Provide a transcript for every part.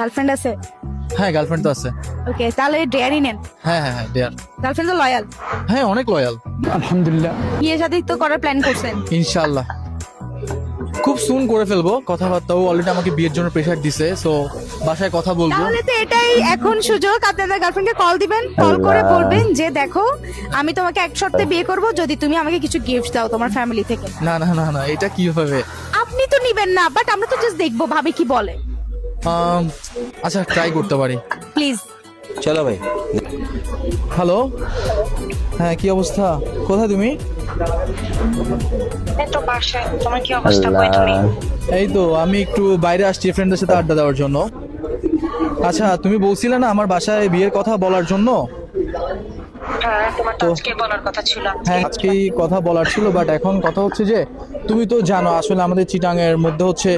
Girlfriend আছে? হ্যাঁ girlfriend তো আছে। ওকে তাহলে ডেয়ারই নেন। হ্যাঁ হ্যাঁ হ্যাঁ ডিয়ার গার্লফ্রেন্ড তো লয়াল হ্যাঁ অনেক লয়াল আলহামদুলিল্লাহ। বিয়ে শাদী তো করার প্ল্যান করছেন। ইনশাআল্লাহ। খুব সুন করে ফেলব কথাবার্তা ও অলরেডি আমাকে বিয়ের জন্য প্রেশার দিছে সো বাসায় কথা বলব। তাহলে তো এটাই এখন সুযোগ। আপনাদের গার্লফ্রেন্ডকে কল দিবেন কল করে বলবেন যে দেখো আমি তোমাকে এক শর্তে বিয়ে করব। যদি তুমি আমাকে কিছু গিফট দাও তোমার ফ্যামিলি থেকে। না না না না এটা কি হবে আপনি তো নিবেন না বাট আমরা তো জাস্ট দেখব ভাবে কি বলে। আচ্ছা ট্রাই করতে পারি। প্লিজ চলো ভাই। হ্যালো হ্যাঁ কি অবস্থা? কোথায় তুমি? এই তো বাসায়। তোমার কি অবস্থা? কই তুমি? এই তো আমি একটু বাইরে আসছি ফ্রেন্ডদের সাথে আড্ডা দেওয়ার জন্য। আচ্ছা তুমি বলছিলে না আমার বাসায় বিয়ের কথা বলার জন্য? হ্যাঁ আজকে কথা ছিল। হ্যাঁ আজকেই কথা বলার ছিল বাট এখন কথা হচ্ছে যে তুমি তো জানো আসলে আমাদের চিটাংয়ের মধ্যে হচ্ছে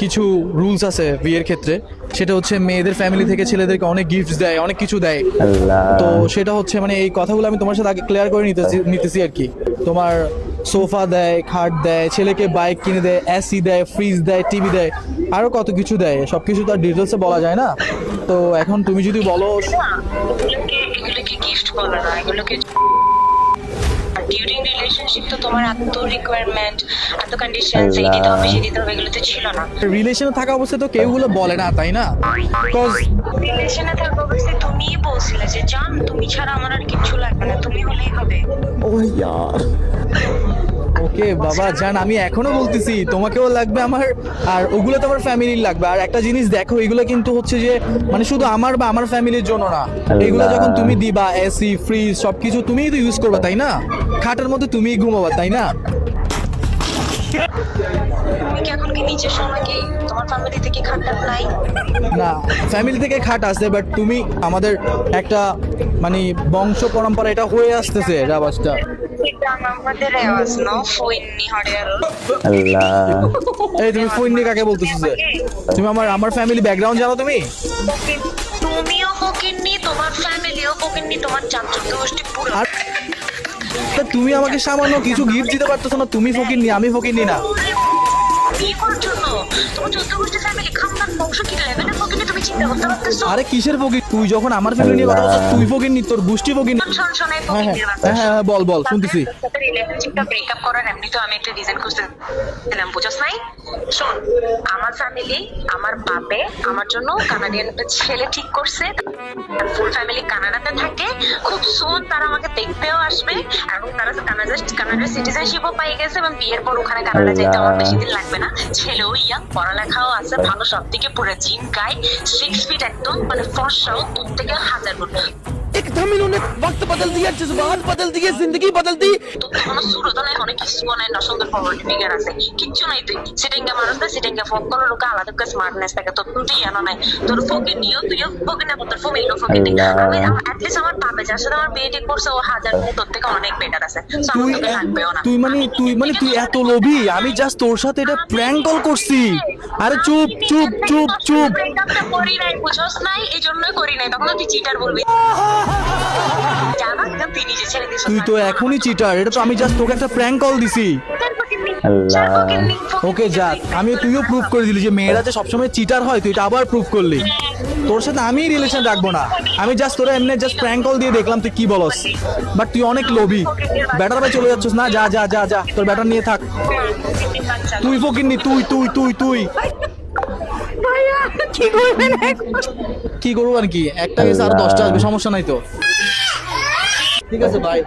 কিছু রুলস আছে বিয়ের ক্ষেত্রে। সেটা হচ্ছে মেয়েদের ফ্যামিলি থেকে ছেলেদেরকে অনেক গিফট দেয় অনেক কিছু দেয়। তো সেটা হচ্ছে মানে এই কথাগুলো আমি তোমার সাথে আগে ক্লিয়ার করে নিতেছি নিতেছি আর কি। তোমার সোফা দেয় খাট দেয় ছেলেকে বাইক কিনে দেয় এসি দেয় ফ্রিজ দেয় টিভি দেয় আরও কত কিছু দেয়। সব কিছু তো আর ডিটেলসে বলা যায় না। তো এখন তুমি যদি বলো এগুলোকে গিফট বলে না এগুলোকে ডিউরিং রিলেশনশিপ তো তোমার এত রিকোয়ারমেন্ট এত কন্ডিশন এই দিতে হবে সেই দিতে হবে এগুলো তো ছিল না। রিলেশনে থাকা অবস্থায় তো কেউ গুলো বলে না তাই না? বিকজ রিলেশনে থাকা অবস্থায় তুমিই বলছিলে যে জান তুমি ছাড়া আমার আর কিছু লাগবে না তুমি হলেই হবে। ওকে বাবা জান আমি এখনও বলতেছি তোমাকেও লাগবে আমার আর ওগুলো তো আমার ফ্যামিলির লাগবে। আর একটা জিনিস দেখো এগুলো কিন্তু হচ্ছে যে মানে শুধু আমার বা আমার ফ্যামিলির জন্য না। এগুলো যখন তুমি দিবা এসি ফ্রিজ সবকিছু তুমিই তো ইউজ করবা তাই না? খাটের মধ্যে তুমিই ঘুমাবা তাই না? তুমি কি এখন কি নিজের কি তোমার ফ্যামিলি থেকে খাটার নাই? না ফ্যামিলি থেকে খাট আছে বাট তুমি আমাদের একটা মানে বংশ পরম্পরা এটা হয়ে আসতেছে রাবাসটা এই তুমি কাকে বলতেছো যে? তুমি আমার আমার ফ্যামিলি ব্যাকগ্রাউন্ড জানো তুমি? তুমিও ফকিন্নি তোমার ফ্যামিলিও ফকিন্নি তোমার চাচু গোষ্ঠী পুরো আর তা তুমি আমাকে সামান্য কিছু গিফট দিতে পারতেছো না তুমি আমি ফকিরনি না। তুমি চিন্তা করতে পারতেছো? আরে কিসের ফকির তুই যখন আমার ফ্যামিলি নিয়ে কথা বলছিস তুই ফকিরনি তোর গোষ্ঠী ফকিরনি শোন শোন হ্যাঁ হ্যাঁ হ্যাঁ হ্যাঁ হ্যাঁ, বল বল শুনতেছি। রিলেশনশিপটা ব্রেকআপ করার এমনি তো আমি একটা রিজন খুঁজতেছিলাম বুঝছ নাই? শোন আমার ফ্যামিলি আমার বাপে আমার জন্য কানাডিয়ান একটা ছেলে ঠিক করছে। ফুল ফ্যামিলি কানাডাতে থাকে। খুব সুন তারা আমাকে দেখতেও আসবে এবং তারা কানাডা কানাডার সিটিজেনশিপও পাই গেছে এবং বিয়ের পর ওখানে কানাডা যেতে আমার বেশি দিন লাগবে না। ছেলেও ইয়াং পড়ালেখাও আছে, ভালো সব থেকে পুরো জিম গাই সিক্স ফিট একদম মানে ফর্সাও তোর থেকে হাজার গুণ एकदम इन्होंने वक्त बदल दिया जज्बात बदल दिए जिंदगी बदल दी তোর তো কোনো সুরত নাই অনেক কিছু নাই না সুন্দর ফরওয়ার্ড ফিগার আছে কিচ্ছু নাই তুই সিটিংকে মানুষ না সিটিংকে ফোক করার লোক আলাদা করে স্মার্টনেস থাকে তোর তুই জানো নাই তোর ফোকে নিও তুইও ফোকে না তোর ফোকে ইলো ফোকে নি আমি অ্যাটলিস্ট আমার বাবা যার সাথে আমার বিয়ে ঠিক করছে ও হাজার গুণ তোর থেকে অনেক বেটার আছে So, আমার তুই তোকে লাগবেও না তুই মানে তুই মানে তুই এত লোভী আমি জাস্ট তোর সাথে এটা প্র্যাঙ্ক কল করছি আরে চুপ চুপ চুপ চুপ। ব্রেকআপটা করি নাই বুঝছস নাই এই জন্যই করি নাই। তখন তুই চিটার বলবি। তুই তো এখনই চিটার এটা তো আমি জাস্ট তোকে একটা প্র্যাঙ্ক কল দিছি। ওকে যাক আমি তুইও প্রুফ করে দিলি যে মেয়েরা যে সবসময় চিটার হয় তুই এটা আবার প্রুফ করলি। তোর সাথে আমি রিলেশন রাখব না। আমি জাস্ট তোরা এমনি জাস্ট প্র্যাঙ্ক কল দিয়ে দেখলাম তুই কি বলস? বাট তুই অনেক লোভী। ব্যাটার ভাই চলে যাচ্ছিস না? যা যা যা যা তোর ব্যাটার নিয়ে থাক। তুই ফকিরনি তুই তুই তুই তুই। ভাইয়া কি করবেন এখন? কি করব আর কি? একটা গেছে আর দশটা আসবে সমস্যা নাই তো। ঠিক আছে বাই